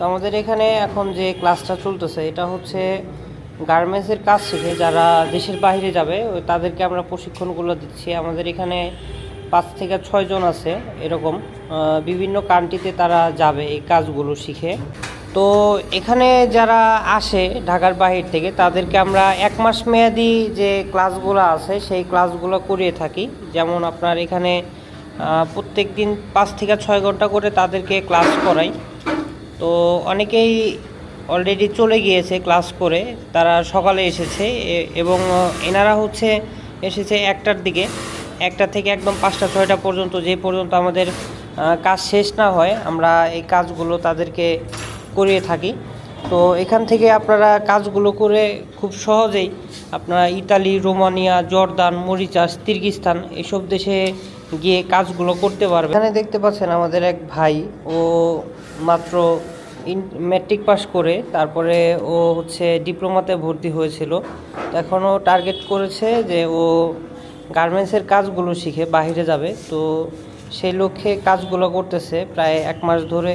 তো আমাদের এখানে এখন যে ক্লাসটা চলতেছে, এটা হচ্ছে গার্মেন্টসের কাজ শিখে যারা দেশের বাইরে যাবে তাদেরকে আমরা প্রশিক্ষণগুলো দিচ্ছি। আমাদের এখানে পাঁচ থেকে ছয়জন আছে এরকম। বিভিন্ন কান্ট্রিতে তারা যাবে এই কাজগুলো শিখে। তো এখানে যারা আসে ঢাকার বাহির থেকে, তাদেরকে আমরা এক মাস মেয়াদি যে ক্লাসগুলো আছে, সেই ক্লাসগুলো করিয়ে থাকি। যেমন আপনার এখানে প্রত্যেক দিন পাঁচ থেকে ছয় ঘণ্টা করে তাদেরকে ক্লাস করাই। তো অনেকেই অলরেডি চলে গিয়েছে ক্লাস করে, তারা সকালে এসেছে এবং এনারা হচ্ছে এসেছে একটার দিকে, একটা থেকে একদম পাঁচটা, ছয়টা পর্যন্ত, যে পর্যন্ত আমাদের কাজ শেষ না হয়, আমরা এই কাজগুলো তাদেরকে করিয়ে থাকি। তো এখান থেকে আপনারা কাজগুলো করে খুব সহজেই আপনারা ইতালি, রোমানিয়া, জর্দান, মরিচাস তির্গিস্তান এসব দেশে গিয়ে কাজগুলো করতে পারবে। এখানে দেখতে পাচ্ছেন আমাদের এক ভাই ও মাত্র ম্যাট্রিক পাস করে তারপরে ও হচ্ছে ডিপ্লোমাতে ভর্তি হয়েছিল। এখনও টার্গেট করেছে যে ও গার্মেন্টসের কাজগুলো শিখে বাইরে যাবে। তো সেই লক্ষ্যে কাজগুলো করতেছে প্রায় এক মাস ধরে।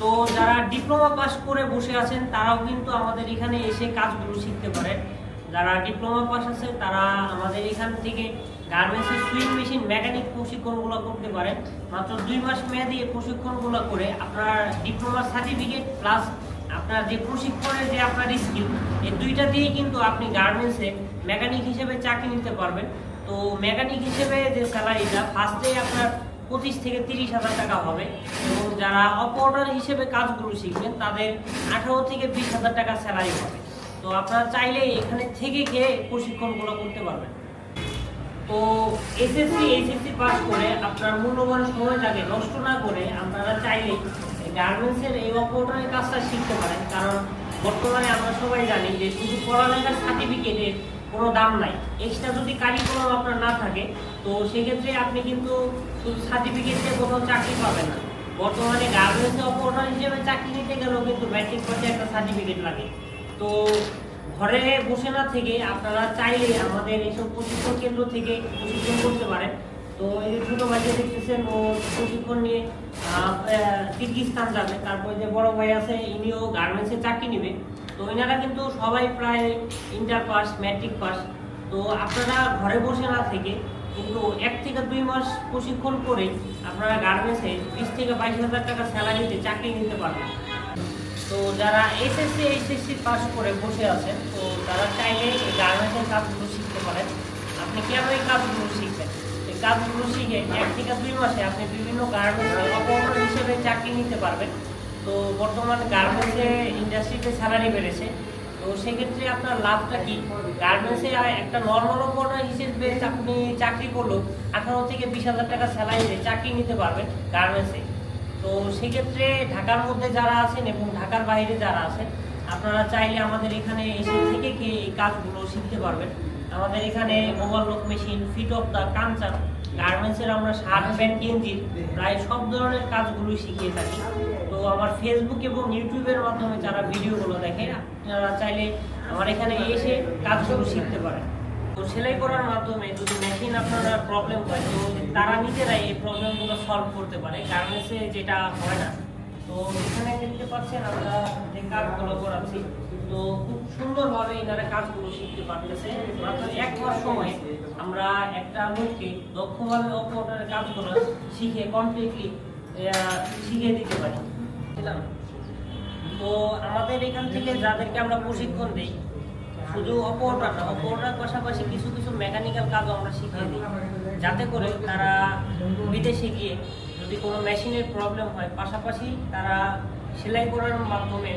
তো যারা ডিপ্লোমা পাস করে বসে আছেন তারাও কিন্তু আমাদের এখানে এসে কাজগুলো শিখতে পারেন যারা ডিপ্লোমা পাস আছে তারা আমাদের এখান থেকে গার্মেন্টসের সুইং মেশিন মেকানিক প্রশিক্ষণগুলো করতে পারেন মাত্র দুই মাস মেয়াদি এই প্রশিক্ষণগুলো করে আপনার ডিপ্লোমা সার্টিফিকেট প্লাস আপনার যে প্রশিক্ষণের যে আপনার স্কিল এই দুইটা দিয়ে কিন্তু আপনি গার্মেন্টসে মেকানিক হিসেবে চাকরি নিতে পারবেন। তো মেকানিক হিসেবে যে স্যালারিটা ফার্স্টে আপনার পঁচিশ থেকে তিরিশ হাজার টাকা হবে এবং যারা অপারেটর হিসেবে কাজগুলো শিখবেন, তাদের আঠারো থেকে বিশ হাজার টাকা স্যালারি হবে। তো আপনারা চাইলে এখানে থেকে গিয়ে প্রশিক্ষণগুলো করতে পারবেন। তো এসএসসি এইচএসসি পাস করে আপনার মূল্যবান সময়টাকে নষ্ট না করে আপনারা চাইলে গার্মেন্টসের এই অপারেটরের কাজটা শিখতে পারেন। কারণ বর্তমানে আমরা সবাই জানি যে শুধু পড়ালেখার সার্টিফিকেটের কোনো দাম নাই। এক্সট্রা যদি কারিকুলাম আপনার না থাকে, তো সেক্ষেত্রে আপনি কিন্তু শুধু সার্টিফিকেট দিয়ে কোথাও চাকরি পাবেন না। বর্তমানে গার্মেন্টসে অপারেটর হিসেবে চাকরি নিতে গেলেও কিন্তু ম্যাট্রিক পাশে একটা সার্টিফিকেট লাগে। তো ঘরে বসে না থেকে আপনারা চাইলে আমাদের এইসব প্রশিক্ষণ কেন্দ্র থেকে প্রশিক্ষণ করতে পারেন। তো এই যে ছোটো ভাইকে দেখতেছেন ও প্রশিক্ষণ নিয়ে আহ, যাবে। তারপরে যে বড় ভাই আছে ইনিও গার্মেন্টসে চাকরি নেবে। তো এনারা কিন্তু সবাই প্রায় ইন্টার পাস ম্যাট্রিক পাস। তো আপনারা ঘরে বসে না থেকে কিন্তু এক থেকে দুই মাস প্রশিক্ষণ করে আপনারা গার্মেন্টসে বিশ থেকে বাইশ হাজার টাকা স্যালারিতে চাকরি নিতে পারবেন। তো যারা এসএসসি এইচএসসি পাস করে বসে আছেন, তো তারা চাইলে এই গার্মেন্টসের কাজগুলো শিখতে পারেন। আপনি কেন এই কাজগুলো শিখবেন? এই কাজগুলো শিখে এক থেকে দুই মাসে আপনি বিভিন্ন গার্মেন্টসে অপারেটর হিসেবে চাকরি নিতে পারবেন। তো বর্তমানে গার্মেন্টসে ইন্ডাস্ট্রিতে স্যালারি বেড়েছে। তো সেক্ষেত্রে আপনার লাভটা কি? গার্মেন্টসে একটা নর্মাল অপারেটর হিসেবে আপনি চাকরি করলেও আঠারো থেকে বিশ হাজার টাকা স্যালারিতে চাকরি নিতে পারবেন গার্মেন্টসে। তো সেক্ষেত্রে ঢাকার মধ্যে যারা আছেন এবং ঢাকার বাইরে যারা আছেন, আপনারা চাইলে আমাদের এখানে এসে থেকে কে এই কাজগুলো শিখতে পারবেন। আমাদের এখানে overlock machine fit of the culture গার্মেন্টসের আমরা শার্ট, প্যান্ট গেঞ্জির প্রায় সব ধরনের কাজগুলোই শিখিয়ে থাকি। তো আমার ফেসবুক এবং ইউটিউবের মাধ্যমে যারা ভিডিওগুলো দেখে, আপনারা চাইলে আমার এখানে এসে কাজগুলো শিখতে পারেন। তো সেলাই করার মাধ্যমে যদি মেশিন আপনার প্রবলেম হয়, তো তারা নিজেরাই এই প্রবলেমগুলো সলভ করতে পারে। গার্মেন্টসে যেটা হয় না, তো এখানে দেখতে পাচ্ছেন আমরা যে কাজগুলো করাচ্ছি, তো খুব সুন্দরভাবে এনারা কাজগুলো শিখতে পারতেছে। মাত্র এক মাস সময় আমরা একটা লোককে দক্ষভাবে অপারেটরের কাজগুলো শিখে কমপ্লিটলি শিখে দিতে পারি। তো আমাদের এখান থেকে যাদেরকে আমরা প্রশিক্ষণ দিই শুধু অপারেটর না, অপারেটর পাশাপাশি কিছু কিছু মেকানিক্যাল কাজও আমরা শিখিয়ে দিই। যাতে করে তারা বিদেশে গিয়ে যদি কোনো মেশিনের প্রবলেম হয়, পাশাপাশি তারা সেলাই করার মাধ্যমে